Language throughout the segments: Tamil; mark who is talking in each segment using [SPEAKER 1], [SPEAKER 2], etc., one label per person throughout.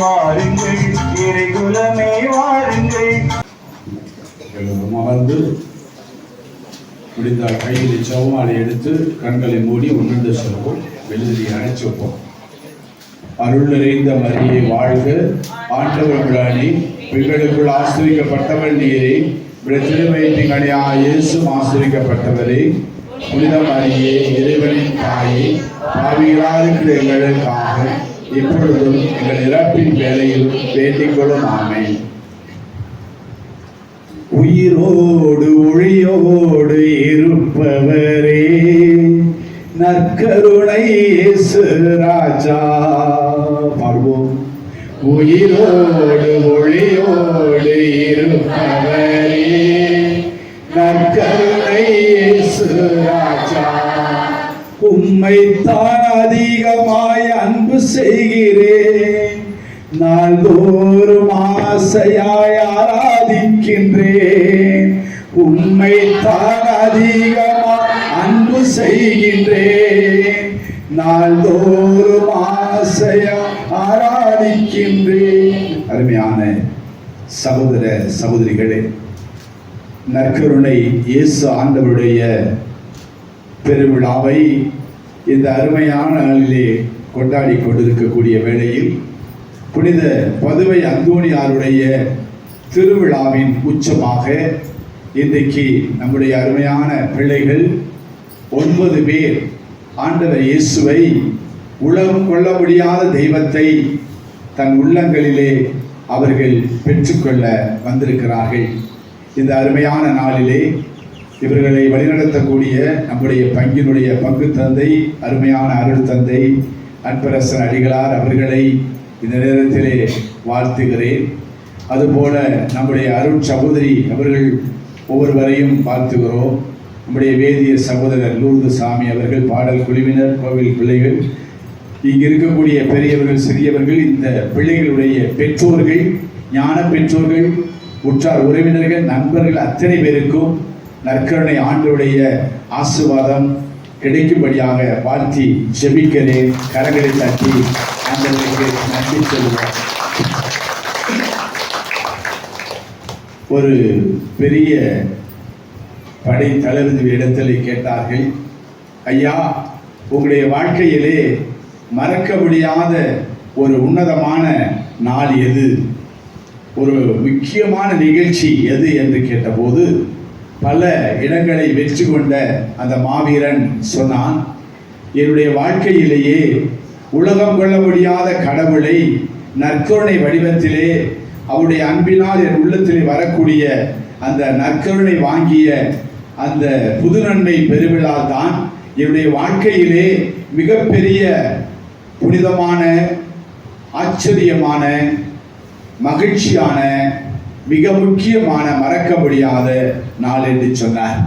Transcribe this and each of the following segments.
[SPEAKER 1] வாருங்கள் இறைகுலமே வாருங்கள்.
[SPEAKER 2] அமர்ந்து முடிந்தால் கையில் சவுமாலை எடுத்து கண்களை மூடி உணர்ந்து சொல்வோம். வெளியே அணைச்சு வைப்போம். அருள் நிறைந்த மரியை வாழ்க. ஆண்டவர் பிராணி பெண்களுக்குள் ஆசிரிக்கப்பட்டவர் நீரே. திருவயிற்றின் கனியா இயேசும் ஆசிரிக்கப்பட்டவரே. புனித மரியே இறைவனின் தாயே பாவிகளாக இருக்கிற எங்களுக்காக இப்பொழுதும் எங்கள் இறப்பின் வேலையில் வேண்டிக் கொள்ளும் ஆமை உயிரோடு ஒளியோடு இருப்பவரே நற்கருணை இயேசு ராஜா. பாடுவோம் உயிரோடு ஒளியோடு இருப்பவரே நற்கருணை இயேசு ராஜா. உம்மைத்தான் அதிகமாய் அன்பு செய்கிறேன். நாள்தோறும் ஆசையாய் ஆராதிக்கின்றேன். உம்மைத்தான் அதிகமாய் அன்பு செய்கின்றேன். நாள்தோறும் ஆசையா ஆராதிக்கின்றேன். அருமையான சகோதர சகோதரிகளே நற்கருணை இயேசு ஆண்டவருடைய பெருவிழாவை இந்த அருமையான நாளிலே கொண்டாடி கொண்டிருக்கக்கூடிய வேளையில் புனித பதுவை அந்தோணியாருடைய திருவிழாவின் உச்சமாக இன்றைக்கு நம்முடைய அருமையான பிள்ளைகள் ஒன்பது பேர் ஆண்டவர் இயேசுவை உலகம் கொள்ள முடியாத தெய்வத்தை தன் உள்ளங்களிலே அவர்கள் பெற்றுக்கொள்ள வந்திருக்கிறார்கள். இந்த அருமையான நாளிலே இவர்களை வழிநடத்தக்கூடிய நம்முடைய பங்கினுடைய பங்கு தந்தை அருமையான அருள் தந்தை அன்பரசன் அடிகளார் அவர்களை இந்த நேரத்திலே வாழ்த்துகிறேன். அதுபோல நம்முடைய அருண் சகோதரி அவர்கள் ஒவ்வொருவரையும் வாழ்த்துகிறோம். நம்முடைய வேதிய சகோதரர் லூர்து சாமி அவர்கள் பாடல் குழுவினர் கோவில் பிள்ளைகள். இங்கு இருக்கக்கூடிய பெரியவர்கள் சிறியவர்கள் இந்த பிள்ளைகளுடைய பெற்றோர்கள் ஞான பெற்றோர்கள் உற்றார் உறவினர்கள் நண்பர்கள் அத்தனை பேருக்கும் நற்கருணை ஆண்டுடைய ஆசிர்வாதம். கிடைக்கும்படியாக வாழ்த்தி ஜெபிக்கிறேன். கரங்களை தட்டி ஆண்டவருக்கு நன்றி சொல்லுவோம் ஒரு பெரிய படை தளபதி இடத்தில் கேட்டார்கள் ஐயா உங்களுடைய வாழ்க்கையிலே மறக்க முடியாத ஒரு உன்னதமான நாள் எது? ஒரு முக்கியமான நிகழ்ச்சி எது? என்று கேட்டபோது பல இடங்களை வெற்றி கொண்ட அந்த மாவீரன் சொன்னான் என்னுடைய வாழ்க்கையிலேயே உலகம் கொள்ள முடியாத கடவுளை நற்கருணை வடிவத்திலே அவருடைய அன்பினால் என் உள்ளத்திலே வரக்கூடிய அந்த நற்கருணை வாங்கிய அந்த புது நன்மை பெருவிழா தான் என்னுடைய வாழ்க்கையிலே மிகப்பெரிய புனிதமான ஆச்சரியமான மகிழ்ச்சியான மிக முக்கியமான மறக்க முடியாத நாள் என்று சொன்னார்.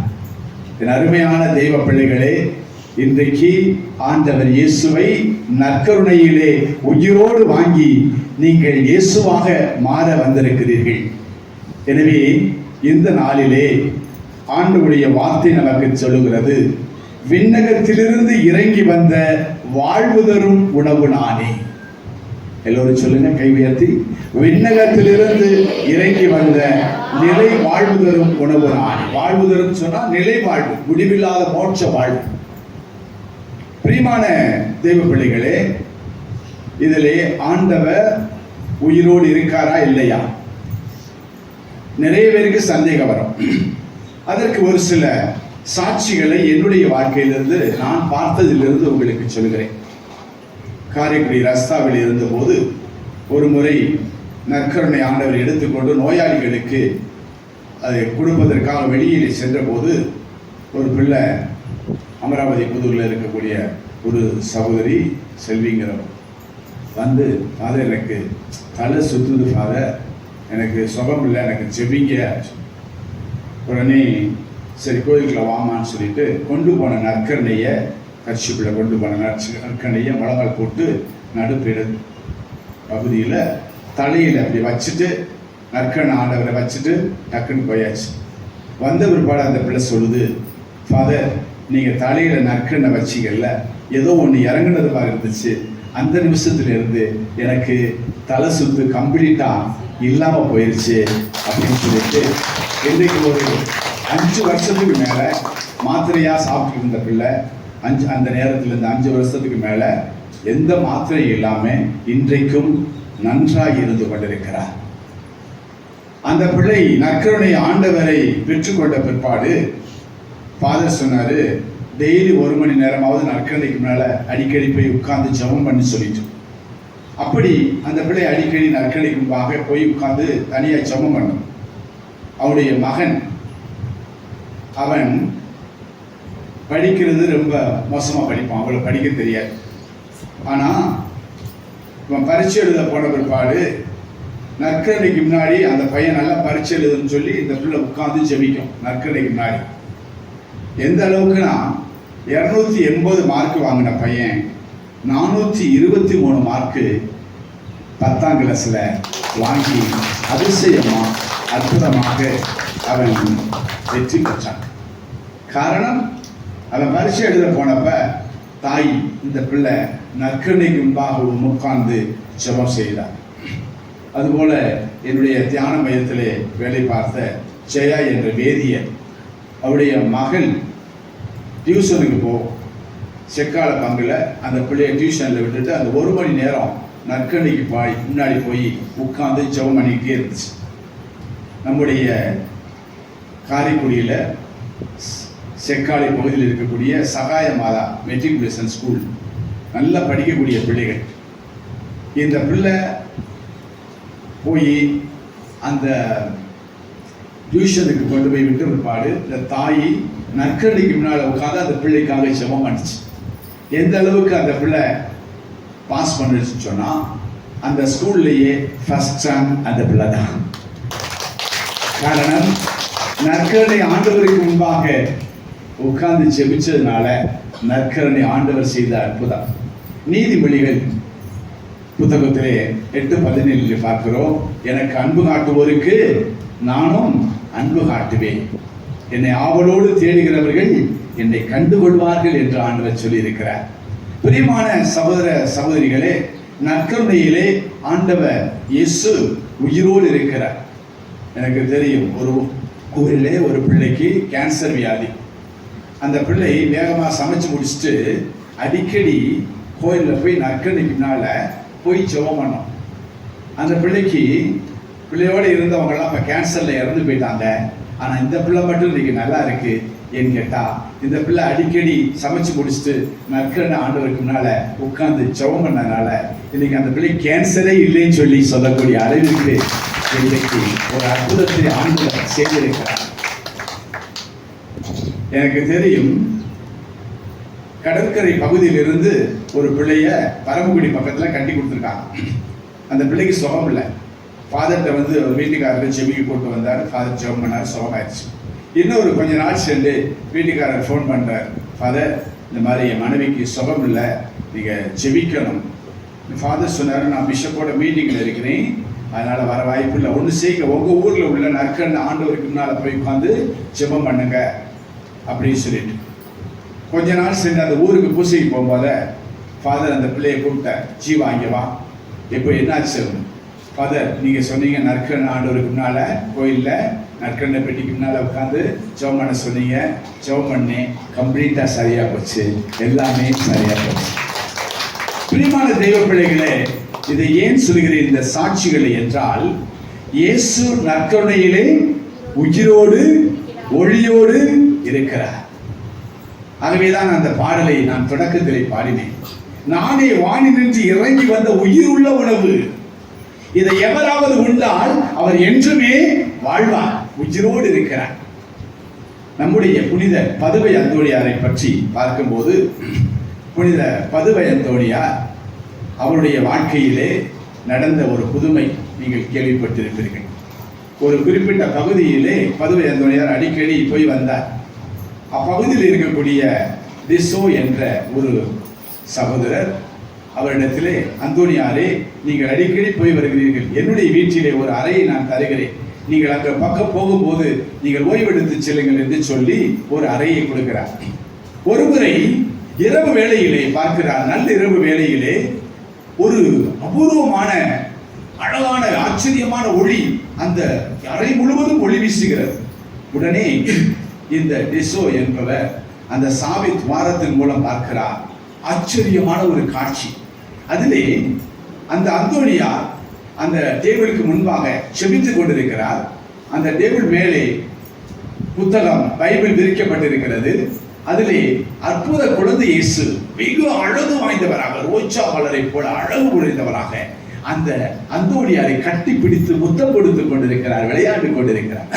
[SPEAKER 2] என் அருமையான தெய்வ பிள்ளைகளே இன்றைக்கு ஆண்டவர் இயேசுவை நற்கருணையிலே உயிரோடு வாங்கி நீங்கள் இயேசுவாக மாற வந்திருக்கிறீர்கள். எனவே இந்த நாளிலே ஆண்டுடைய வார்த்தை நமக்கு சொல்லுகிறது விண்ணகத்திலிருந்து இறங்கி வந்த வாழ்வு தரும் உணவு நானே. எல்லோரும் சொல்லுங்க கை உயர்த்தி. விண்ணகத்திலிருந்து இறங்கி வந்த நிலை வாழ்வு தரும் உணவு நான் வாழ்வு தரும் சொன்னா நிலை வாழ்வு முடிவில்லாத மோட்ச வாழ்வு. பிரியமான தெய்வ பிள்ளைகளே இதிலே ஆண்டவர் உயிரோடு இருக்காரா இல்லையா? நிறைய பேருக்கு சந்தேகம் வரும். அதற்கு ஒரு சில சாட்சிகளை என்னுடைய வாழ்க்கையிலிருந்து நான் பார்த்ததிலிருந்து உங்களுக்கு சொல்கிறேன். காரைக்குடி ரஸ்தாவில் இருந்தபோது ஒரு முறை நற்கருணை ஆண்டவர் எடுத்துக்கொண்டு நோயாளிகளுக்கு அதை கொடுப்பதற்காக வெளியில் சென்றபோது ஒரு பிள்ளை அமராவதி புதூரில் இருக்கக்கூடிய ஒரு சகோதரி செல்விங்கிறவர் வந்து ஃபாதர் எனக்கு தலை சுற்றுது ஃபாதர் எனக்கு சுகம் இல்லை எனக்கு செவிங்க உடனே சரி கோயிலுக்குள்ள வாமான்னு சொல்லிட்டு கொண்டு போன நற்கரணையை கட்சிக்குள்ளே கொண்டு போன நற்சி நற்கரணையை முழங்கால் போட்டு நடுப்பிட பகுதியில் தலையில் அப்படி வச்சுட்டு நற்கண் ஆண்டவரை வச்சுட்டு டக்குன்னு போயாச்சு. வந்த பிற்பாடு அந்த பிள்ளை சொல்லுது ஃபாதர் நீங்கள் தலையில் நற்கண்ணை வச்சிங்கல்ல ஏதோ ஒன்று இறங்குனது மாதிரி இருந்துச்சு. அந்த நிமிஷத்துலேருந்து எனக்கு தலை சுத்து கம்ப்ளீட்டாக இல்லாமல் போயிடுச்சு அப்படின்னு சொல்லிட்டு இன்றைக்கு ஒரு அஞ்சு வருஷத்துக்கு மேலே மாத்திரையாக சாப்பிட்டு இருந்த பிள்ளை அஞ்சு அந்த நேரத்தில் இருந்து அஞ்சு வருஷத்துக்கு மேலே எந்த மாத்திரையும் இல்லாமல் இன்றைக்கும் நன்றாக இருந்து கொண்டிருக்கிறார். அந்த பிள்ளை நற்கருணை ஆண்டவரை பெற்றுக்கொண்ட பிற்பாடு ஃபாதர் சொன்னார் டெய்லி ஒரு மணி நேரமாவது நற்கருணைக்கு மேலே அடிக்கடி போய் உட்கார்ந்து ஜெபம் பண்ணி சொல்லிட்டு. அப்படி அந்த பிள்ளை அடிக்கடி நற்கருணைக்கு முன்பாக போய் உட்கார்ந்து தனியாக ஜெபம் பண்ணும். அவருடைய மகன் அவன் படிக்கிறது ரொம்ப மோசமாக படிப்பான். அவ்வளோ படிக்க தெரியாது. ஆனால் இவன் பரீட்சை எழுத போன பிற்பாடு நற்கரணைக்கு முன்னாடி அந்த பையன் நல்லா பரீட்சை எழுதுன்னு சொல்லி இந்த பிள்ளை உட்காந்து ஜெபிக்கும் நற்கரணைக்கு முன்னாடி. எந்த அளவுக்குனா இரநூத்தி எண்பது மார்க் வாங்கின பையன் நானூற்றி இருபத்தி மூணு மார்க்கு பத்தாம் கிளாஸில் வாங்கி அதிசயமாக அற்புதமாக அவன் வெற்றி பெற்றான். காரணம் அவன் பரிசு எழுத போனப்ப தாய் இந்த பிள்ளை நற்கண்ணைக்கு முன்பாக உட்கார்ந்து ஜெபம் செய்தார் அதுபோல என்னுடைய தியான மையத்திலே வேலை பார்த்த ஜெயா என்ற வேதியர் அவருடைய மகள் டியூஷனுக்கு போ. செக்கால பங்குல அந்த பிள்ளைய டியூஷனில் விட்டுட்டு அந்த ஒரு மணி நேரம் நற்கணிக்கு பாய் முன்னாடி போய் உட்காந்து ஜெபம் பண்ணிக்கிட்டே இருந்துச்சு. நம்முடைய காரைக்குடியில் செக்காலை பகுதியில் இருக்கக்கூடிய சகாய மாதா மெட்ரிகுலேஷன் ஸ்கூல் நல்லா படிக்கக்கூடிய பிள்ளைகள். இந்த பிள்ளை போய் அந்த டியூஷனுக்கு கொண்டு போய் விட்டு பிற்பாடு இந்த தாய் நற்கரணிக்கு முன்னால் உட்காந்து அந்த பிள்ளைக்காக ஜெபம் பண்ணிச்சு. எந்த அளவுக்கு அந்த பிள்ளை பாஸ் பண்ணுச்சுன்னு சொன்னால் அந்த ஸ்கூல்லையே ஃபஸ்ட் ரேங்க் அந்த பிள்ளை தான். காரணம் நற்கரணை ஆண்டுகளுக்கு முன்பாக உட்கார்ந்து ஜெபிச்சதுனால நற்கரணை ஆண்டவர் செய்த அற்புதம். நீதிமொழிகள் புத்தகத்திலே எட்டு பதினேழில் பார்க்கிறோம். எனக்கு அன்பு காட்டுவோருக்கு நானும் அன்பு காட்டுவேன். என்னை ஆவலோடு தேடுகிறவர்கள் என்னை கண்டுகொள்வார்கள் என்று ஆண்டவர் சொல்லியிருக்கிறார். பிரியமான சகோதர சகோதரிகளே நற்கருணையிலே ஆண்டவர் இயேசு உயிரோடு இருக்கிறார். எனக்கு தெரியும் ஒரு ஊரிலே ஒரு பிள்ளைக்கு கேன்சர் வியாதி. அந்த பிள்ளை வேகமாக சமைச்சு முடிச்சுட்டு அடிக்கடி கோயிலில் போய் நற்கரணை பின்னால் போய் ஜெபம் பண்ணோம். அந்த பிள்ளைக்கு பிள்ளையோடு இருந்தவங்கெல்லாம் இப்போ கேன்சரில் இறந்து போயிட்டாங்க. ஆனால் இந்த பிள்ளை மட்டும் இன்றைக்கி நல்லா இருக்குது ஏன்னு கேட்டால் இந்த பிள்ளை அடிக்கடி சமைச்சு முடிச்சுட்டு நற்கரணை ஆண்டவருக்கு முன்னால உட்காந்து ஜெபம் பண்ணனால இன்றைக்கி அந்த பிள்ளை கேன்சரே இல்லைன்னு சொல்லி சொல்லக்கூடிய அளவிற்கு இன்றைக்கு ஒரு அற்புதத்தை ஆண்டு செய்திருக்கிறார். எனக்கு தெரியும் கடற்கரை பகுதியிலிருந்து ஒரு பிள்ளைய பரமக்குடி பக்கத்தில் கட்டி கொடுத்துருக்காங்க. அந்த பிள்ளைக்கு சுகம் இல்லை. ஃபாதர்கிட்ட வந்து அவர் வீட்டுக்காரர் செவிக்கு போட்டு வந்தார். ஃபாதர் ஜெபம் பண்ணார் சுகம் ஆயிடுச்சு. இன்னொரு கொஞ்ச நாள் சென்று வீட்டுக்காரர் ஃபோன் பண்ணுறார் ஃபாதர் இந்த மாதிரி என் மனைவிக்கு சுகம் இல்லை. நீங்கள் செவிக்கணும் ஃபாதர் சொன்னார் நான் பிஷப்போட மீட்டிங்கில் இருக்கிறேன். அதனால் வர வாய்ப்பு இல்லை. ஒன்று செய்யுங்க. உங்கள் ஊரில் உள்ள நற்கண் ஆண்டவருக்கு முன்னால் போய் உட்காந்து ஜெபம் பண்ணுங்கள் அப்படின்னு சொல்லிட்டு. கொஞ்ச நாள் சென்று அந்த ஊருக்கு பூசைக்கு போகும்போது ஃபாதர் அந்த பிள்ளையை கூப்பிட்டார். ஜீவா இங்கே வா. இப்போ என்னாச்சு? ஃபாதர் நீங்கள் சொன்னீங்க நற்கண் ஆண்டவருக்கு முன்னால் கோயிலில் நற்கண்ணை பெட்டிக்கு முன்னால் உட்காந்து ஜெபம் பண்ண சொன்னீங்க. ஜெபம் பண்ணி கம்ப்ளீட்டாக சரியாக போச்சு. எல்லாமே சரியாக போச்சு. பிரியமான தெய்வ பிள்ளைகளே இதை ஏன் சொல்கிறேன்? இந்த சாட்சிகளை என்றால் இயேசு நற்கருணையிலே உயிரோடு ஒளியோடு இருக்கிறார். ஆகவேதான் அந்த பாடலை நான் தொடக்கத்திலே பாடினேன். நானே வானினின்று இறங்கி வந்த உயிர் உள்ள உணவு. இதை எவராவது உண்டால் அவர் என்றுமே வாழ்வார். உயிரோடு இருக்கிறார். நம்முடைய புனித பதுவை அந்தோணியாரை பற்றி பார்க்கும்போது புனித பதுவை அந்தோணியார் அவருடைய வாழ்க்கையிலே நடந்த ஒரு புதுமை நீங்கள் கேள்விப்பட்டிருப்பீர்கள். ஒரு குறிப்பிட்ட பகுதியிலே பதுவை அந்தோணியார் அடிக்கடி போய் வந்தார். அப்பகுதியில் இருக்கக்கூடிய திசோ என்ற ஒரு சகோதரர் அவரிடத்திலே அந்தோணியாரே நீங்கள் அடிக்கடி போய் வருகிறீர்கள். என்னுடைய வீட்டிலே ஒரு அறையை நான் தருகிறேன். நீங்கள் அங்கே பக்கம் போகும்போது நீங்கள் ஓய்வெடுத்து செல்லுங்கள் என்று சொல்லி ஒரு அறையை கொடுக்கிறார். ஒருமுறை இரவு வேளையிலே பார்க்கிறார். நல்ல இரவு வேளையிலே ஒரு அபூர்வமான அழகான ஆச்சரியமான ஒளி அந்த அறை முழுவதும் ஒளி வீசுகிறது. உடனே இந்த டிசோ என்பவர் அந்த சாவி துவாரத்தின் மூலம் பார்க்கிறார். ஆச்சரியமான ஒரு காட்சி. அதிலே அந்த அந்தோனியா அந்த டேபிளுக்கு முன்பாக செபித்து கொண்டிருக்கிறார். அந்த டேபிள் மேலே புத்தகம் பைபிள் விரிக்கப்பட்டிருக்கிறது. அதிலே அற்புத குழந்தை இயேசு வெகு அழகு வாய்ந்தவராக ரோச்சா மலரை போல அழகு உடைந்தவராக அந்த அந்தோனியாரை கட்டி பிடித்து முத்தம் கொடுத்து கொண்டிருக்கிறார் விளையாண்டு கொண்டிருக்கிறார்.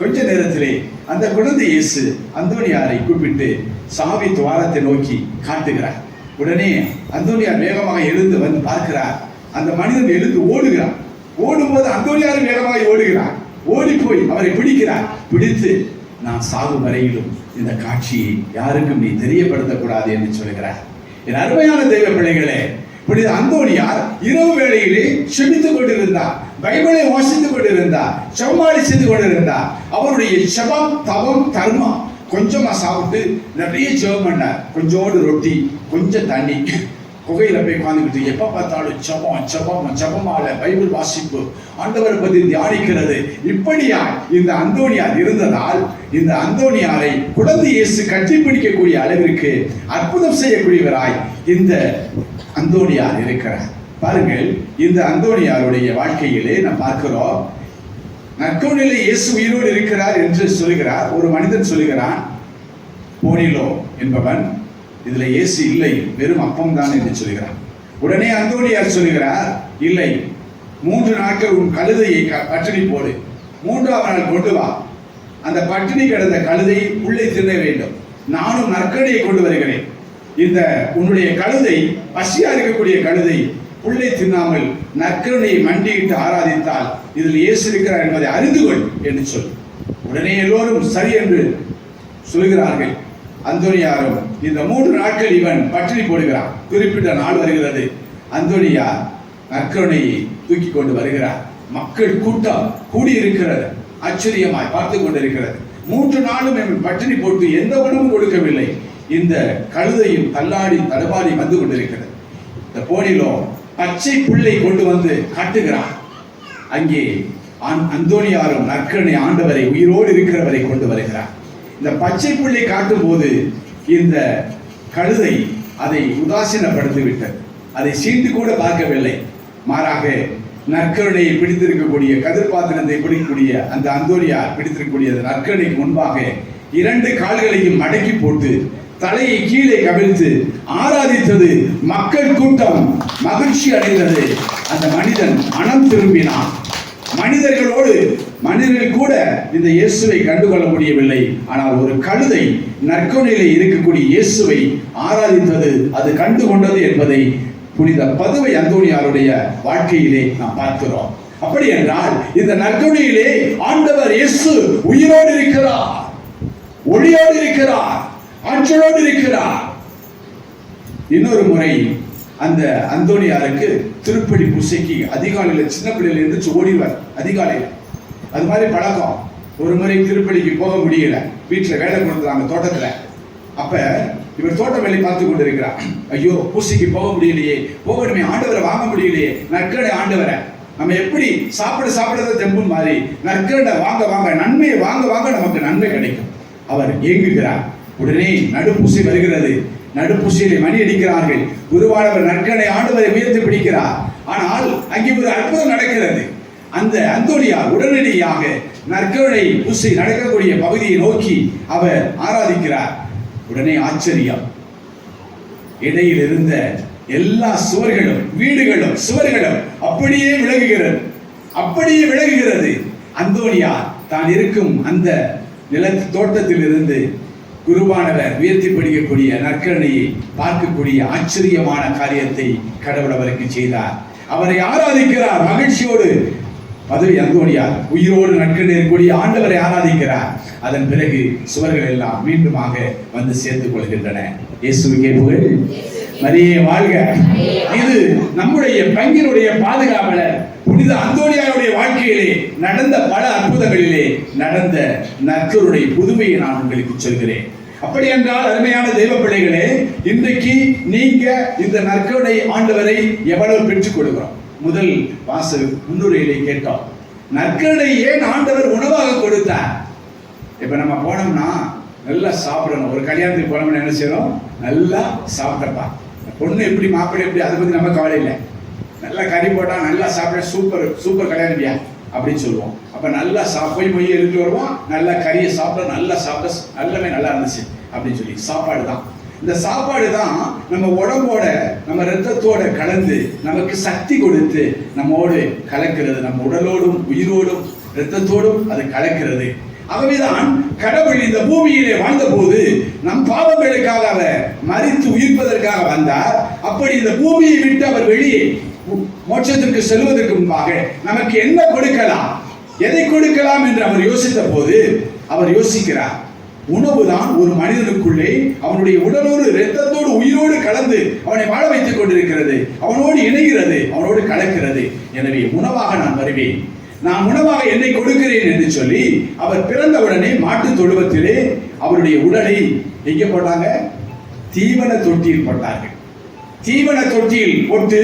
[SPEAKER 2] கொஞ்ச நேரத்திலே அந்த குழந்தை இயேசு அந்தோணியாரை கூப்பிட்டு சாவி துவாரத்தை நோக்கி காட்டுகிறார். உடனே அந்தோனியார் வேகமாக எழுந்து வந்து பார்க்கிறார். அந்த மனிதன் எழுந்து ஓடுகிறான். ஓடும்போது அந்தோனியாரும் வேகமாக ஓடுகிறார். ஓடி போய் அவரை பிடிக்கிறார். பிடித்து நான் சாகும் வரையிலும் இந்த காட்சியை யாருக்கும் நீ தெரியப்படுத்தக்கூடாது என்று சொல்கிறார். என் அருமையான தெய்வ பிள்ளைகளே புனித அந்தோனியார் இரவு வேளையிலே செபித்துக் கொண்டிருந்தார். பைபிளை வாசித்துக் கொண்டிருந்தார் செவ்வாடி செய்து கொண்டிருந்தார் அவருடைய செபம் தவம் தர்மம் கொஞ்சமா சாப்பிட்டு நிறைய ஜெபம் பண்ணார். கொஞ்சோடு ரொட்டி கொஞ்சம் தண்ணி. குகையில போய் உட்காந்துக்கிட்டு எப்ப பார்த்தாலும் ஜபம் ஜபம் ஜபமால பைபிள் வாசிப்பு. ஆண்டவரை பத்தி தியானிக்கிறது. இப்படியா இந்த அந்தோணியார் இருந்ததால் இந்த அந்தோணியாரை குழந்தை இயேசு கட்டி பிடிக்கக்கூடிய அளவிற்கு அற்புதம் செய்யக்கூடியவராய் இந்த அந்தோணியார் இருக்கிறார். பாருங்கள் இந்த அந்தோணியாருடைய வாழ்க்கையிலே நாம் பார்க்கிறோம் நற்கோணிலே இயேசு உயிரோடு இருக்கிறார் என்று சொல்கிறார் ஒரு மனிதன் சொல்கிறான் போனிலோ என்பவன் இதுல இயேசு இல்லை வெறும் அப்பம் தான் என்று சொல்கிறான் உடனே அந்தோணியார் சொல்கிறார் இல்லை மூன்று நாட்கள் உன் கழுதையை க- பட்டினி போடு. மூன்றாவது நாள் கொண்டு வா. அந்த பட்டினி கிடந்த கழுதை உள்ளே தின்ன வேண்டும். நானும் நற்கடியை கொண்டு வருகிறேன். இந்த உன்னுடைய கழுதை பசியா இருக்கக்கூடிய கழுதை புள்ளை தின்னாமல் நற்கருணையை மண்டியிட்டு ஆராதித்தால் இதில் இயேசு இருக்கிறார் என்பதை அறிந்து கொள் என்று சொல். உடனே எல்லோரும் சரி என்று சொல்கிறார்கள். அந்தோனியாரும் இந்த மூன்று நாட்கள் இவன் பட்டினி போடுகிறான். குறிப்பிட்ட நாள் வருகிறது. அந்தோனியா நற்கருணையை தூக்கி கொண்டு வருகிறார். மக்கள் கூட்டம் கூடியிருக்கிறது. ஆச்சரியமாய் பார்த்து கொண்டிருக்கிறது. மூன்று நாளும் இவன் பட்டினி போட்டு எந்த உணவும் கொடுக்கவில்லை. இந்த கழுதையும் தள்ளாடி தடுமாறி வந்து கொண்டிருக்கிறது. இந்த போனிலோ பச்சை புள்ளை கொண்டு வந்து காட்டுகிறான் அங்கே அந்தோனியாரும் நற்கனை ஆண்டவரை உயிரோடு இருக்கிறவரை கொண்டு வருகிறார். இந்த பச்சை புள்ளை காட்டும் போது இந்த கழுதை அதை உதாசீனப்படுத்தி விட்டது அதை சீண்டு கூட பார்க்கவில்லை. மாறாக நற்கருணையை பிடித்திருக்கக்கூடிய கதிர்பாத்திரத்தை பிடிக்கக்கூடிய அந்த அந்தோனியார் பிடித்திருக்கக்கூடிய நற்கருணைக்கு முன்பாக இரண்டு கால்களையும் மடக்கி போட்டு தலையை கீழே கவிழ்த்து ஆராதித்தது மக்கள் கூட்டம். மகிழ்ச்சி அடைந்தது. அந்த மனிதன் மனம் திரும்பினான். மனிதர்களோடு மனிதர்கள் கூட இந்த இயேசுவை கண்டுகொள்ள முடியவில்லை. ஆனால் ஒரு கழுதை நற்கொணையிலே இருக்கக்கூடிய இயேசுவை ஆராதித்தது அது கண்டுகொண்டது என்பதை புனித பதுவை அந்தோணியாருடைய வாழ்க்கையிலே நாம் பார்க்கிறோம். அப்படி என்றால் இந்த நற்கொணையிலே ஆண்டவர் இயேசு உயிரோடு இருக்கிறார். ஒளியோடு இருக்கிறார். ஆற்றலோடு இருக்கிறார். இன்னொரு முறை அந்த அந்தோனியாருக்கு திருப்படி புசைக்கு அதிகாலையில் சின்ன பிள்ளையில இருந்து ஓடிவார் அதிகாலையில். அது மாதிரி பழக்கம். ஒரு முறை திருப்பலிக்கு போக முடியல. வீட்டில் வேலை கொடுத்துறாங்க தோட்டத்தில். அப்ப இவர் தோட்ட வேலை பார்த்து கொண்டு இருக்கிறார் ஐயோ பூசைக்கு போக முடியலையே. போகணுமே ஆண்டவரை வாங்க முடியலையே. நற்கடை ஆண்டவரை. நம்ம எப்படி சாப்பிட சாப்பிடுறத தெம்பு மாதிரி நற்கடை வாங்க வாங்க நன்மையை வாங்க வாங்க நமக்கு நன்மை கிடைக்கும். அவர் இயங்குகிறார் உடனே நடுப்பூசி வருகிறது. நடுப்பூசியிலே மணி அடிக்கிறார்கள். குருவானவர் நற்கனை ஆண்டவரை உயர்த்தி பிடிக்கிறார். ஆனால் அங்கே ஒரு அற்புதம் நடக்கிறது. அந்த அந்தோனியா உடனடியாக நற்கருணை பூசி நடக்கக்கூடிய பகுதியை நோக்கி அவர் ஆராதிக்கிறார். உடனே ஆச்சரியம். இடையில் இருந்த எல்லா சுவர்களும் வீடுகளும் சுவர்களும் அப்படியே விலகுகிறது. அப்படியே விலகுகிறது. அந்தோனியா தான் இருக்கும் அந்த நில தோட்டத்தில் இருந்து குருவானவர் உயர்த்தி படிக்கக்கூடிய நற்கரணையை பார்க்கக்கூடிய ஆச்சரியமான காரியத்தை கடவுள் அவருக்கு செய்தார். அவரை ஆராதிக்கிறார் மகிழ்ச்சியோடு. மதுரை அந்தோணியார் உயிரோடு நற்கரணை இருக்கக்கூடிய ஆண்டவரை ஆராதிக்கிறார். அதன் பிறகு சுவர்கள் எல்லாம் மீண்டுமாக வந்து சேர்த்துக் கொள்கின்றன. இயேசுவுக்கே புகழ். மரியே வாழ்க. இது நம்முடைய பங்கினுடைய பாதுகாவலர். புனித அந்தோனியாருடைய வாழ்க்கையிலே நடந்த பல அற்புதங்களிலே நடந்த நற்கருடைய புதுமையை நான் உங்களுக்கு சொல்கிறேன். அப்படி என்றால் அருமையான தெய்வ பிள்ளைகளே இன்றைக்கு நீங்க இந்த நற்கருடைய ஆண்டவரை எவ்வளவு பெற்றுக் கொடுக்கிறோம்? முதல் வாசல் முன்னுரையிலே கேட்டோம். நற்கருடை ஏன் ஆண்டவர் உணவாக கொடுத்தார்? இப்ப நம்ம போனோம்னா நல்லா சாப்பிடணும். ஒரு கல்யாணத்துக்கு போனோம்னா என்ன செய்யறோம் நல்லா சாப்பிட்டப்பா. பொண்ணு எப்படி மாப்பிள்ளை எப்படி அதை பத்தி நம்ம கவலை இல்லை. நல்லா கறி போட்டா நல்லா சாப்பிட சூப்பர் சூப்பர் கல்யாணம்யா அப்படின்னு சொல்லுவோம். அப்போ நல்லா சா போய் போய் எடுத்து வருவோம். நல்லா கறியை சாப்பிட நல்லா சாப்பிட நல்லவே நல்லா இருந்துச்சு அப்படின்னு சொல்லி. சாப்பாடு தான் இந்த சாப்பாடு தான் நம்ம உடம்போட நம்ம ரத்தத்தோட கலந்து நமக்கு சக்தி கொடுத்து நம்மோடு கலக்கிறது நம்ம உடலோடும் உயிரோடும் ரத்தத்தோடும் அது கலக்கிறது. ஆகவேதான் கடவுள் இந்த பூமியிலே வாழ்ந்தபோது நம் பாவங்களுக்காக அவர் மறித்து உயிர்ப்பதற்காக வந்தார். அப்படி இந்த பூமியை விட்டு அவர் வெளியே மோட்சத்திற்கு செல்வதற்கு முன்பாக நமக்கு என்ன கொடுக்கலாம்? எதை கொடுக்கலாம் என்று அவர் யோசித்த போது அவர் யோசிக்கிறார். உணவு தான் ஒரு மனிதனுக்குள்ளே அவனுடைய உடலோடு இரத்தத்தோடு உயிரோடு கலந்து அவனை வாழ வைத்துக் கொண்டிருக்கிறது. அவனோடு இணைகிறது அவனோடு கலக்கிறது. எனவே உணவாக நான் வருவேன். நான் உணவாக என்னை கொடுக்கிறேன் என்று சொல்லி அவர் பிறந்தவுடனே மாட்டு தொழுவத்திலே அவருடைய உடலை எங்கே போட்டாங்க? தீவன தொட்டியில் போட்டார்கள். தீவன தொட்டியில் போட்டு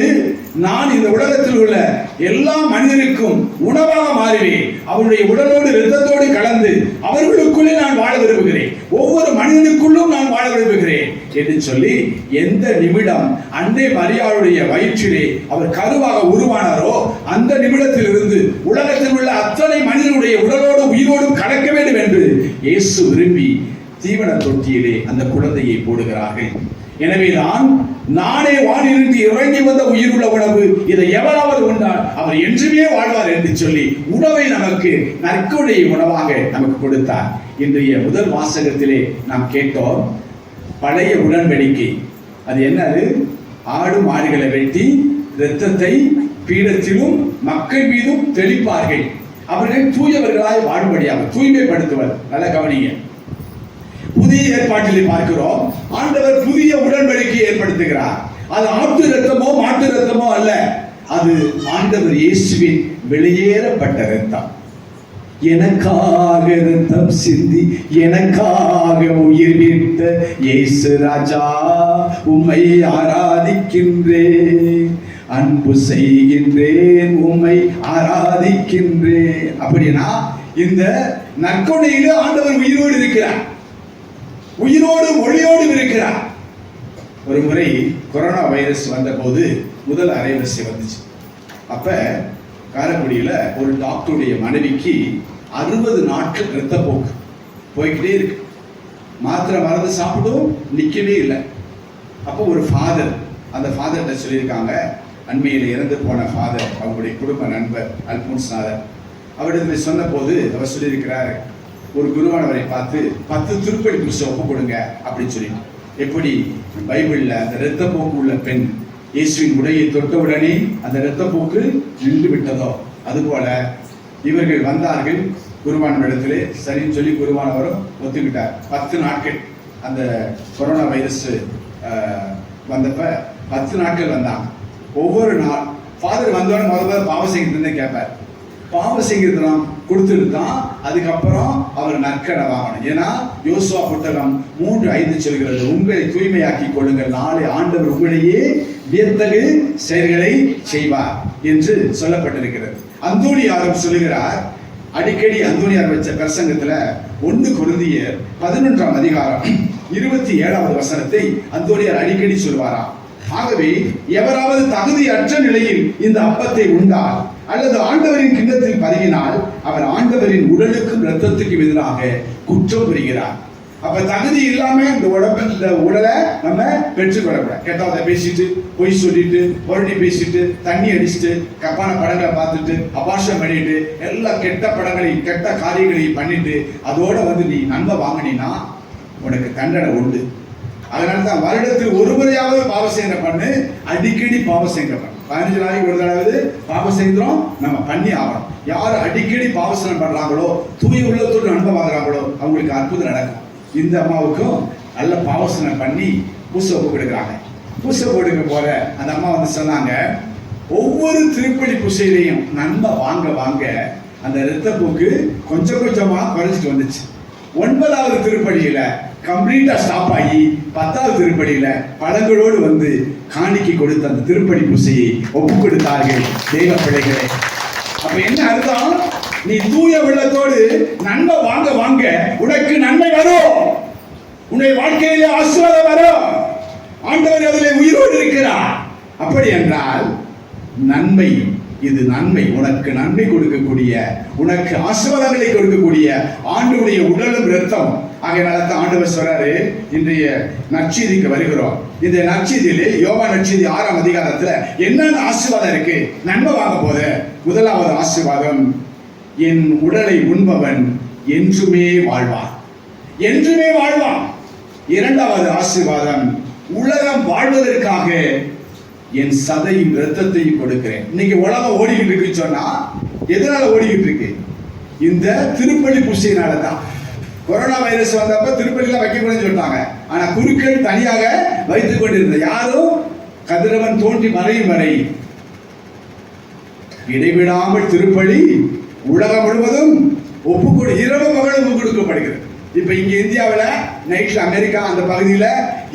[SPEAKER 2] நான் இந்த உலகத்தில் உள்ள எல்லா மனிதனுக்கும் உணவாக மாறுவேன் அவருடைய உடலோடு இரத்தத்தோடு கலந்து அவர்களுக்குள்ளே நான் வாழ விரும்புகிறேன். ஒவ்வொரு மனிதனுக்குள்ளும் நான் வாழ விரும்புகிறேன் என்று சொல்லி எந்த நிமிடம் அன்னை மரியாளுடைய வயிற்றிலே அவர் கருவாக உருவானாரோ அந்த நிமிடத்திலிருந்து உலகத்தில் உள்ள அத்தனை மனிதனுடைய உடலோடு உயிரோடும் கலக்க வேண்டும் என்று இயேசு விரும்பி தீவன தொட்டியிலே அந்த குழந்தையை போடுகிறார்கள். எனவேதான் நானே வானிலிருந்து இறங்கி வந்த உயிருள்ள உணவு இதை எவராவது உண்டால் அவர் என்றுமே வாழ்வார் என்று சொல்லி உணவை நமக்கு நற்கொடை உணவாக நமக்கு கொடுத்தார். இன்றைய முதல் வாசகத்திலே நாம் கேட்டோம் பழைய உடன்படிக்கை. அது என்னது? ஆடு மாடுகளை வெட்டி இரத்தத்தை பீடத்திலும் மக்கள் மீதும் தெளிப்பார்கள். அவர்கள் தூயவர்களாய் வாழும்படியாக தூய்மைப்படுத்துவர். நல்ல கவனிங்க. புதிய ஏற்பாட்டிலே பார்க்கிறோம். ஆண்டவர் புதிய உடன்படிக்கையை ஏற்படுத்துகிறார். அது ஆட்டு ரத்தமோ மாட்டு ரத்தமோ அல்ல. அது ஆண்டவர் இயேசுவின் வெளியேறப்பட்ட ரத்தம் எனக்காக ரத்தம் சிந்தி எனக்காக உயிர் நீத்த இயேசு ராஜா உம்மை ஆராதிக்கின்றேன். அன்பு செய்கின்றேன் உம்மை ஆராதிக்கின்றேன். அப்படின்னா இந்த நற்கொடையில ஆண்டவர் உயிரோடு இருக்கிறார். உயிரோடும் ஒளியோடும் இருக்கிறார். ஒரு முறை கொரோனா வைரஸ் வந்தபோது முதல் அரைவரிசை வந்துச்சு. அப்ப காரைக்குடியில ஒரு டாக்டருடைய மனைவிக்கு அறுபது நாட்கள் இரத்தப்போக்கு போய்கிட்டே இருக்கு. மாத்திரை மறந்து சாப்பிடும் நிக்கவே இல்லை. அப்போ ஒரு ஃபாதர் அந்த ஃபாதர்கிட்ட சொல்லியிருக்காங்க அண்மையில் இறந்து போன ஃபாதர் அவங்களுடைய குடும்ப நண்பர் அல்போன்ஸ்நாதர் அவரிடத்தில் சொன்னபோது அவர் சொல்லியிருக்கிறார் ஒரு குருவானவரை பார்த்து பத்து திருப்பதி புருஷன் ஒப்பு கொடுங்க அப்படின்னு சொல்லி. எப்படி? பைபிளில் அந்த இரத்தப்போக்கு உள்ள பெண் இயேசுவின் உடையை தொட்டவுடனே அந்த இரத்தப்போக்கு நின்று விட்டதோ? அதுபோல இவர்கள் வந்தார்கள் குருவானவரிடத்திலே சரின்னு சொல்லி குருவானவரும் ஒத்துக்கிட்டார். பத்து நாட்கள் அந்த கொரோனா வைரஸ் வந்தப்ப பத்து நாட்கள் வந்தாங்க ஒவ்வொரு நாள் ஃபாதர் வந்தோடனே முதல்ல பாவம் இருந்தே கேட்பார் பாவம் செய்கிறதுலாம் கொடுத்துட்டு தான் அதுக்கப்புறம் அவர் நற்கடை வாங்கணும். ஏன்னா யோசுவா புத்தகம் மூன்று ஐந்து சொல்கிறது உங்களை தூய்மையாக்கி கொள்ளுங்கள். நாளை ஆண்டவர் உங்களையே வியத்தகு செயல்களை செய்வார் என்று சொல்லப்பட்டிருக்கிறது. அந்தோணியாரும் சொல்லுகிறார் அடிக்கடி அந்தோணியார் வச்ச பிரசங்கத்துல ஒன்று குருந்தியர் பதினொன்றாம் அதிகாரம் இருபத்தி ஏழாவது வசனத்தை அந்தோணியார் அடிக்கடி சொல்வாராம். ஆகவே எவராவது தகுதியற்ற நிலையில் இந்த அப்பத்தை உண்டால் அல்லது ஆண்டவரின் கிண்ணத்தில் பருகினால் அவர் ஆண்டவரின் உடலுக்கும் ரத்தத்துக்கும் எதிராக குற்றம் புரிகிறார். அப்ப தகுதி இல்லாம இந்த உடம்பு இந்த உடலை நம்ம பெற்றுக்கொள்ளக்கூடாது கெட்டவதை பேசிட்டு பொய் சொல்லிட்டு பொருடி பேசிட்டு தண்ணி அடிச்சுட்டு கப்பான படங்களை பார்த்துட்டு அபாஷம் பண்ணிட்டு எல்லா கெட்ட படங்களையும் கெட்ட காரியங்களையும் பண்ணிட்டு அதோட வந்து நீ நன்மை வாங்கினீன்னா உனக்கு தண்டனை உண்டு. அதனால தான் வருடத்தில் ஒரு முறையாவது பாவ பண்ணு அடிக்கடி பாவ பண்ணு. பதினஞ்சு நாளைக்கு ஒரு தடவை பாவ செய்கிறோம் நம்ம பண்ணி ஆகணும். யார் அடிக்கடி பாவசனம் பண்றாங்களோ தூய உள்ளத்தோடு அனுபவாகிறாங்களோ அவங்களுக்கு அற்புதம் நடக்கும். இந்த அம்மாவுக்கும் நல்ல பாவசனம் பண்ணி பூசை ஒப்பு கொடுக்குறாங்க. பூசை கொடுக்க போற அந்த அம்மா வந்து சொன்னாங்க ஒவ்வொரு திருப்பலி பூசையிலையும் நன்மை வாங்க வாங்க அந்த இரத்தப்போக்கு கொஞ்சம் கொஞ்சமாக குறைஞ்சிட்டு வந்துச்சு. ஒன்பதாவது திருப்பலியில கம்ப்ளீட்டாக ஸ்டாப் ஆகி பத்தாவது திருப்படியில் பழங்களோடு வந்து காணிக்கை கொடுத்த அந்த திருப்பணி பூசையை ஒப்பு கொடுத்தார்கள் தெய்வ பிள்ளைகளே. அப்போ என்ன அர்த்தம்? நீ தூய வெள்ளத்தோடு நன்மை வாங்க வாங்க உனக்கு நன்மை வரும். உன்னை வாழ்க்கையிலே ஆசீர்வாதம் வரும். ஆண்டவர் அதில் உயிரோடு இருக்கிறார். அப்படி என்றால் நன்மை இது நன்மை. உனக்கு நன்மை கொடுக்கக்கூடிய உனக்கு ஆசீர்வாதங்களை கொடுக்கக்கூடிய ஆண்டுடைய உடலும் இரத்தம் ஆகையினால தான் ஆண்டவர் சொல்றாரு இன்றைய நற்செய்திக்கு வருகிறோம். இந்த நற்செய்தியிலே யோகா நற்செய்தி ஆறாம் அதிகாரத்துல என்னென்ன ஆசீர்வாதம் இருக்கு? நன்மை வாங்க போது முதலாவது ஆசீர்வாதம் என் உடலை உண்பவன் என்றுமே வாழ்வான். என்றுமே வாழ்வான். இரண்டாவது ஆசீர்வாதம் உலகம் வாழ்வதற்காக என் சதையும் இரத்தத்தையும் கொடுக்கிறேன். இன்னைக்கு உலகம் ஓடிக்கிட்டு இருக்குன்னு சொன்னா எதனால ஓடிக்கிட்டு இருக்கு? இந்த திருப்பள்ளி பூசையினால தான் கொரோனா வைரஸ் வந்தப்ப திருப்பதியில் வைக்கக்கூடாதுன்னு சொல்லிட்டாங்க. ஆனால் குருக்கள் தனியாக வைத்துக் கொண்டிருந்த யாரும் கதிரவன் தோன்றி மறையும் வரை இடைவிடாமல் திருப்பலி உலகம் முழுவதும் ஒப்புக்கொடு இரவு பகல் ஒப்பு கொடுக்கப்படுகிறது. இப்ப இங்க இந்தியாவுல நைட்ல அமெரிக்கா அந்த பகுதியில்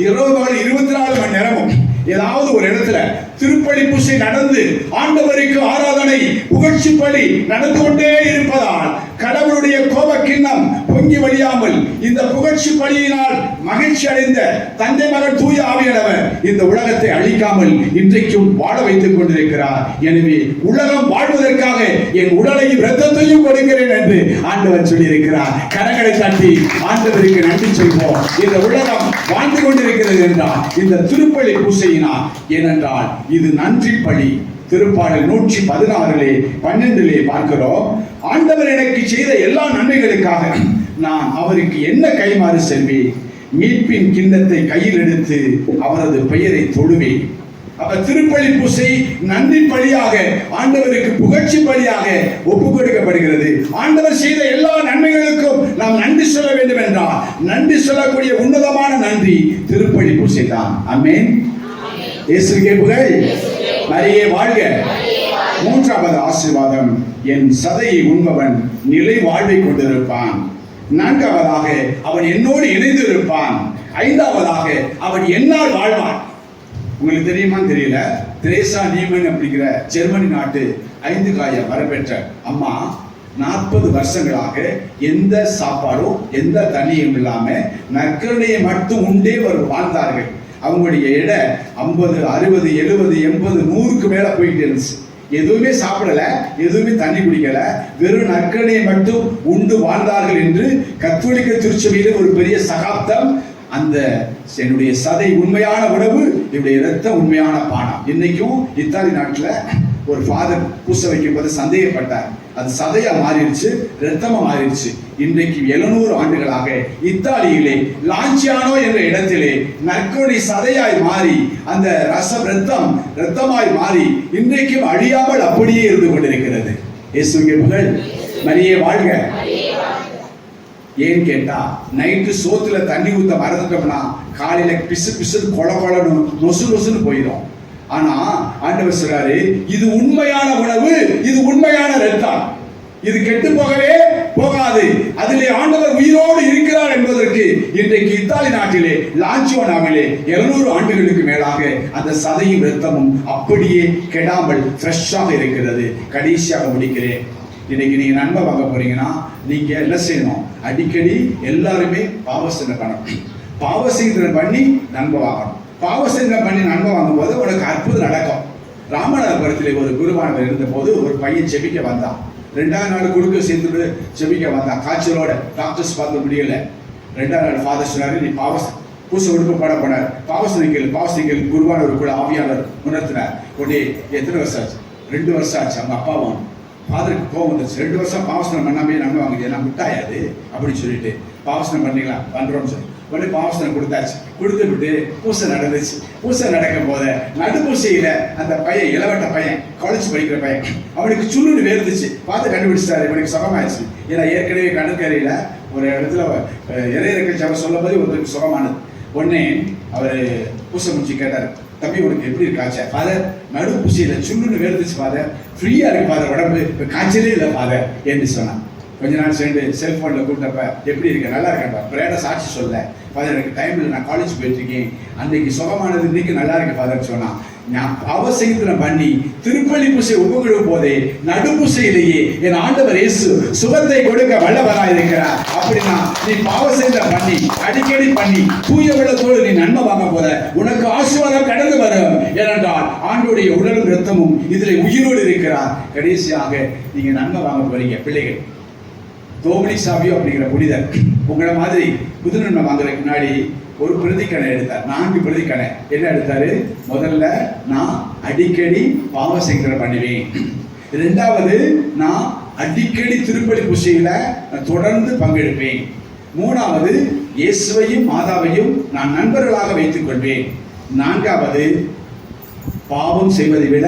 [SPEAKER 2] இரவு பகல் இருபத்தி நாலு மணி நேரமும் ஏதாவது ஒரு இடத்துல திருப்பலி பூசை நடந்து ஆண்டவருக்கு ஆராதனை புகழ்ச்சி பலி நடந்து கொண்டே இருப்பதால் கடவுளுடைய கோப கிண்ணம் பொங்கி வழியாமல் இந்த புகழ்ச்சி பலியினால் மகிழ்ச்சி அடைந்த தந்தை மகன் தூய ஆவியானவர் இந்த உலகத்தை அழிக்காமல் இன்றைக்கும் வாழ வைத்துக் கொண்டிருக்கிறார். எனவே உலகம் வாழ்வதற்காக என் உடலையும் ரத்தத்தையும் கொடுக்கிறேன் என்று ஆண்டவர் சொல்லியிருக்கிறார். கரங்களை தட்டி ஆண்டவருக்கு நன்றி சொல்வோம். இந்த உலகம் வாழ்ந்து கொண்டிருக்கிறது என்றால் இந்த திருப்பலி பூசையினால் ஏனென்றால் இது நன்றி பலி. திருப்பாடல் நூற்றி பதினாறுலே பன்னெண்டிலே பார்க்கிறோம். ஆண்டவர் எனக்கு செய்த எல்லா நன்மைகளுக்காக நான் அவருக்கு என்ன கைமாறு செல்வேன்? மீட்பின் கிண்ணத்தை கையில் எடுத்து அவரது பெயரை தொழுவேன். அப்ப திருப்பலி பூசை நன்றி பலியாக ஆண்டவருக்கு புகழ்ச்சி பலியாக ஒப்பு கொடுக்கப்படுகிறது. ஆண்டவர் செய்த எல்லா நன்மைகளுக்கும் நாம் நன்றி சொல்ல வேண்டும் என்றால் நன்றி சொல்லக்கூடிய உன்னதமான நன்றி திருப்பலி பூசை தான். அமேன் இயேசுக்கே புகழ். மரியே வாழ்க. மூன்றாவது ஆசீர்வாதம் என் சதையை உண்பவன் நிலை வாழ்வை கொண்டிருப்பான். நான்காவதாக அவன் என்னோடு இணைந்து இருப்பான் ஐந்தாவதாக அவன் என்னால் வாழ்வான். உங்களுக்கு தெரியுமான்னு தெரியல? திரேசா நீமன் அப்படிங்கிற ஜெர்மனி நாட்டு ஐந்து காய வரப்பெற்ற அம்மா நாற்பது வருஷங்களாக எந்த சாப்பாடும் எந்த தண்ணியும் இல்லாம நற்கருணையை மட்டும் உண்டே ஒரு வாழ்ந்தார்கள். அவங்களுடைய எடை ஐம்பது அறுபது எழுபது எண்பது நூறுக்கு மேல போயிட்டு இருந்துச்சு. எதுவுமே சாப்பிடல எதுவுமே தண்ணி குடிக்கல. வெறும் நற்கனை மட்டும் உண்டு வாழ்ந்தார்கள் என்று கத்தோலிக்க திருச்சபையில் ஒரு பெரிய சகாப்தம். அந்த என்னுடைய சதை உண்மையான உணவு என்னுடைய இரத்த உண்மையான பானம். இன்னைக்கும் இத்தாலி நாட்டுல ஒரு ஃபாதர் பூச வைக்கும் போது சந்தேகப்பட்டார். அது சதையா மாறிடுச்சு ரத்தமா மாறிடுச்சு. இன்றைக்கு எழுநூறு ஆண்டுகளாக இத்தாலியிலே லாஞ்சியானோ என்ற இடத்திலே நற்கொடி சதையாய் மாறி அந்த ரசம் ரத்தம் ரத்தமாய் மாறி இன்றைக்கும் அழியாமல் அப்படியே இருந்து கொண்டிருக்கிறது. இயேசுவின் புகழ் மரியே வாழ்க. ஏன்னு கேட்டா நைட்டு சோத்துல தண்ணி ஊத்த மறந்துட்டோம்னா காலையில பிசு பிசு கொல கொலன்னு நொசு நொசுன்னு போயிடும் ஆனா ஆண்டவர் சொல்றாரு இது உண்மையான உணவு இது உண்மையான ரத்தம் இது கெட்டு போகவே போகாது. அதிலே ஆண்டவர் உயிரோடு இருக்கிறார் என்பதற்கு இன்றைக்கு இத்தாலி நாட்டிலே லாஞ்சியோனாவிலே 700 ஆண்டுகளுக்கு மேலாக அந்த சதையும் ரத்தமும் அப்படியே கெடாமல் ஃப்ரெஷ்ஷாக இருக்கிறது. கடைசியாக முடிக்கிறேன். இன்னைக்கு நீங்க நண்பை வாங்க போறீங்கன்னா நீங்க என்ன செய்யணும்? அடிக்கடி எல்லாருமே பாவசனை பண்ணணும். பாவசீகரனை பண்ணி நன்மை வாங்கணும். பாவசங்கம் பண்ணி நன்மை வாங்கும்போது உனக்கு அற்புதம் நடக்கும். ராமநாதபுரத்தில் ஒரு குருவானவர் இருந்தபோது ஒரு பையன் செபிக்க வந்தான். ரெண்டாவது நாள் குறுக்க சேர்ந்து செபிக்க வந்தான். காய்ச்சலோட டாக்டர்ஸ் பார்த்து முடியல. ரெண்டாவது நாள் ஃபாதர் சொன்னார் நீ பாவஸ் பூச உடுப்பு பாட போனார். பாவசனிக்கல் பாவசனிக்கல் குருவானவர் கூட ஆவியாளர் உணர்த்தினார். உடனே எத்தனை வருஷம் ஆச்சு? ரெண்டு வருஷம் ஆச்சு. அவங்க அப்பாவும் ஃபாதருக்கு கோவம் வந்துச்சு ரெண்டு வருஷம் பாவசனம் பண்ணாமே நம்ப வாங்குது. நான் முட்டாயாது அப்படின்னு சொல்லிட்டு பாவசனம் பண்ணிக்கலாம் பண்ணுறோம்னு சொல்லி. உடனே பாவசனம் கொடுத்தாச்சு. கொடுத்து விட்டு பூசை நடந்துச்சு. பூசை நடக்கும் போது நடுப்பூசையில அந்த பையன் இளவட்ட பையன் காலேஜ் படிக்கிற பையன் அவனுக்கு சுருன்னு வேர்ந்துச்சு. பார்த்து கண்டுபிடிச்சிட்டாரு இவனுக்கு சுகமாயிடுச்சு ஏன்னா ஏற்கனவே கடற்கரையில ஒரு இடத்துல இறையிறக்க ஜபம் சொல்லும் போது ஒருத்தருக்கு சுகமானது உடனே அவர் பூசை முடிச்சு கேட்டார் தம்பி உனக்கு எப்படி இருக்காச்சா ஃபாதர் நடு பூசையில சுள்ளுன்னு வேர்ந்துச்சு ஃபாதர் ஃப்ரீயாக இருக்கு ஃபாதர் உடம்பு இப்போ காய்ச்சலே இல்லை ஃபாதர் என்று சொன்னான். கொஞ்ச நாள் சேர்ந்து செல்ஃபோனில் கூப்பிட்டப்ப எப்படி இருக்க? நல்லா இருக்கேன்ப்பா பிரேட சாட்சி சொல்ல? ஃபாதர் எனக்கு டைமில் நான் காலேஜ் போயிட்டுருக்கேன். அன்றைக்கு சுகமானது இன்னைக்கு நல்லா இருக்கு ஃபாதர் சொன்னான். நான் அவசயத்துல பண்ணி திருப்பள்ளி பூசை ஒப்புக்கொள்ளும் போதே நடுப்பூசையிலேயே என் ஆண்டவர் இயேசு சுகத்தை கொடுக்க வல்லவராய் இருக்கிறார். அப்படின்னா நீ பாவசயத்துல பண்ணி அடிக்கடி பண்ணி தூய வெள்ளத்தோடு நீ நன்மை வாங்க போற. உனக்கு ஆசீர்வாதம் கடந்து வரும். ஏனென்றால் ஆண்டுடைய உடலும் ரத்தமும் இதில் உயிரோடு இருக்கிறார். கடைசியாக நீங்க நன்மை வாங்க போறீங்க பிள்ளைகள். தோமணி சாபியோ அப்படிங்கிற புனிதர் உங்களை மாதிரி புதுநன்மை வாங்குறதுக்கு முன்னாடி ஒரு பிரதிக்கணை எடுத்தார். நான்கு பிரதிக்கணை என்ன எடுத்தாரு? முதல்ல நான் அடிக்கடி பாவ சங்கரம் பண்ணுவேன். ரெண்டாவது நான் அடிக்கடி திருப்பலி பூசையில நான் தொடர்ந்து பங்கெடுப்பேன். மூணாவது இயேசுவையும் மாதாவையும் நான் நண்பர்களாக வைத்துக் கொள்வேன். நான்காவது பாவம் செய்வதை விட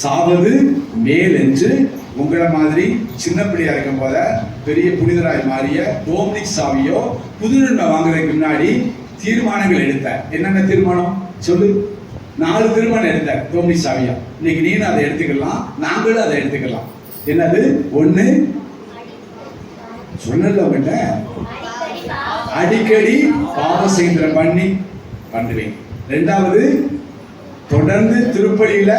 [SPEAKER 2] சாவது மேல் என்று உங்களை மாதிரி சின்ன பிள்ளையா இருக்கும் போல பெரிய புனிதராய் மாறிய டோம்னிக் சாவியோ புதுநன்மை வாங்குறதுக்கு முன்னாடி தீர்மானங்கள் எடுத்த என்னென்ன தீர்மானம்? சொல்லு. நாலு தீர்மானம் எடுத்த டோம்னிக் சாவியா இன்னைக்கு நீனும் அதை எடுத்துக்கலாம் நாங்களும் அதை எடுத்துக்கலாம். என்னது? ஒண்ணு. சொன்னல உங்கள்கிட்ட அடிக்கடி பாவசீந்திரம் பண்ணி பண்ணுவேன். ரெண்டாவது தொடர்ந்து திருப்பலியில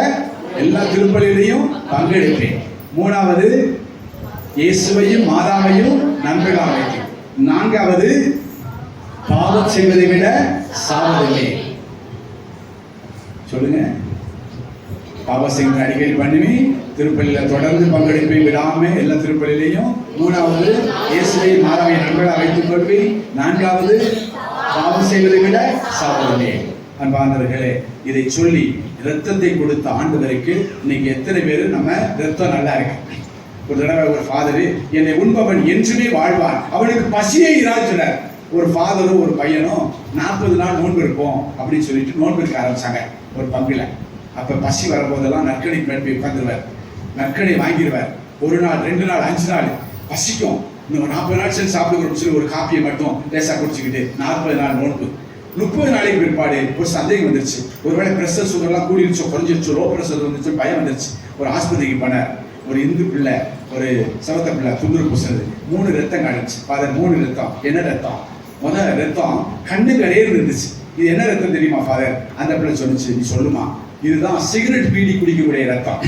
[SPEAKER 2] எல்லா திருப்பலியிலையும் பங்கெடுப்பேன். மூணாவது இயேசுவையும் மாதாவையும் நண்பர்களாக. நான்காவது பாவம் செய்வதை விட சாவதில்லை. சொல்லுங்க. பாவ அடிக்கடி பண்ணுவேன் திருப்பள்ளியில் தொடர்ந்து பங்கெடுப்பேன் விடாம எல்லா திருப்பலிலையும் மூணாவது இயேசுவை மாதாவை நண்பர்களாக வைத்துக் கொள்வேன். நான்காவது பாவம் செய்வதை விட சாவதில்லை. அன்பானவர்களே இதை சொல்லி ரத்தத்தை கொடுத்த ஆண்டவருக்கு இன்னைக்கு எத்தனை பேர் நம்ம ரத்தம் நல்லா இருக்கு. ஒரு தடவை ஒரு ஃபாதரு என்னை உண்பவன் என்றுமே வாழ்வான் அவனுக்கு பசியே இராச்சுனர் ஒரு ஃபாதரும் ஒரு பையனும் நாற்பது நாள் நோன்பு இருப்போம் அப்படின்னு சொல்லிட்டு நோன்பு இருக்க ஆரம்பிச்சாங்க. ஒரு பங்குல. அப்ப பசி வரும்போதெல்லாம் நற்கனி மேல் உட்காந்துருவார் நற்கனி வாங்கிடுவார் ஒரு நாள் ரெண்டு நாள் அஞ்சு நாள் பசிக்கும். இன்னும் நாற்பது நாள் சரி சாப்பிடுறோம் சொல்லி ஒரு காப்பியை மட்டும் லேசாக குடிச்சுக்கிட்டு நாற்பது நாள் நோன்பு. முப்பது நாளைக்கு பிற்பாடு ஒரு சந்தேகம் வந்துருச்சு. ஒருவேளை பிரஷர் சுகர்லாம் கூடிருச்சோ குறைஞ்சிருச்சோ லோ பிரஷர் வந்துருச்சு பயம் வந்துருச்சு. ஒரு ஆஸ்பத்திரிக்கு போனார். ஒரு இந்து பிள்ளை ஒரு சவத்த பிள்ளை துந்துரு பூசினது. மூணு ரத்தம் காணிச்சு. ஃபாதர் மூணு ரத்தம். என்ன ரத்தம்? முதல் ரத்தம் கண்ணுக்கு அடையிறது இருந்துச்சு இது என்ன ரத்தம் தெரியுமா ஃபாதர் அந்த பிள்ளை சொல்லிச்சு நீ சொல்லுமா இதுதான் சிகரெட் பீடி குடிக்கக்கூடிய ரத்தம்.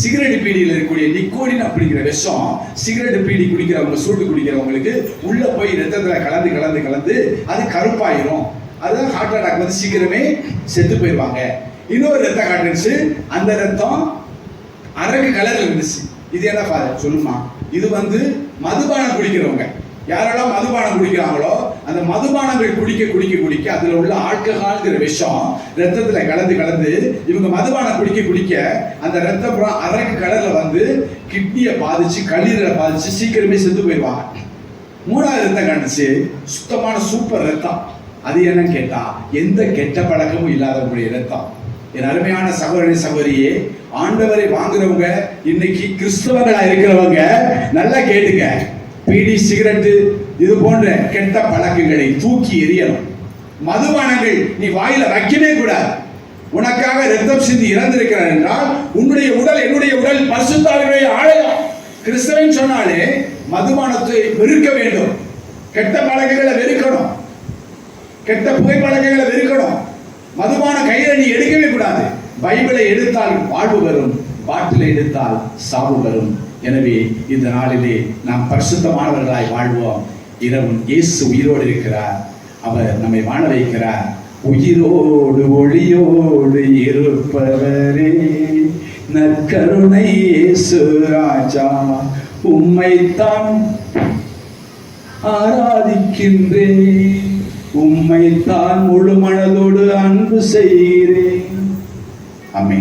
[SPEAKER 2] சிகரெட் பீடியில் இருக்கக்கூடிய நிக்கோடின் அப்படிங்கிற விஷம் சிகரெட் பீடி குடிக்கிறவங்க சூட்டு குடிக்கிறவங்களுக்கு உள்ள போய் ரத்தத்தில் கலந்து கலந்து கலந்து அது கருப்பாயிரும். அதுதான் ஹார்ட் அட்டாக் வந்து சீக்கிரமே செத்து போயிடுவாங்க. இன்னொரு ரத்தம் காட்டுச்சு அந்த ரத்தம் அரக்கு கலர்ல இருந்துச்சு. இது என்ன ஃபாதர் சொல்லுமா? இது வந்து மதுபானம் குடிக்கிறவங்க. யாரெல்லாம் மதுபானம் குடிக்கிறாங்களோ அந்த மதுபானங்கள் குடிக்க குடிக்க குடிக்க அதுல உள்ள ஆல்கஹால்ங்கிற விஷம் ரத்தத்துல கலந்து கலந்து இவங்க மதுபானம் குடிக்க குடிக்க அந்த ரத்தம் பூரா அரக்கு கலர்ல வந்து கிட்னியை பாதிச்சு கல்லீரலை பாதிச்சு சீக்கிரமே செத்து போயிடுவாங்க. மூணாவது ரத்தம் கண்டுச்சு சுத்தமான சூப்பர் ரத்தம். அது என்னன்னு கேட்டா எந்த கெட்ட பழக்கமும் இல்லாதவங்களுடைய ரத்தம் என் அருமையான சகோதரி சகோதரியே ஆண்டவரை வாங்குறவங்க இன்னைக்கு கிறிஸ்தவங்களா இருக்கிறவங்க நல்லா கேட்டுங்க பீடி சிகரெட்டு இது போன்ற கெட்ட பழக்கங்களை தூக்கி எறியணும். மதுபானங்கள் நீ வாயில வைக்கவே கூடாது. உனக்காக ரத்தம் சிந்தி இறந்திருக்கிறார் என்றால் உன்னுடைய உடல் என்னுடைய உடல் பரிசுத்தாவினுடைய ஆலயம் கிறிஸ்தவன் சொன்னாலே மதுபானத்தை வெறுக்க வேண்டும். கெட்ட பழக்கங்களை வெறுக்கணும். கெட்ட புகைப்பழக்கங்களை வெறுக்கணும். மதுபான கையில நீ எடுக்கவே கூடாது. பைபிளை எடுத்தால் வாழ்வு வரும். பாட்டிலை எடுத்தால் சாவு வரும். எனவே இந்த நாளிலே நாம் பரிசுத்தமானவர்களாய் வாழ்வோம். இரவும் இயேசு உயிரோடு இருக்கிறார். அவர் நம்மை வாழ வைக்கிறார். உயிரோடு ஒளியோடு இருப்பவரே நற்கருணை இயேசு ராஜா உம்மைத்தான் ஆராதிக்கின்றேன். உம்மைத்தான் முழு மனதோடு அன்பு செய்கிறேன். அமே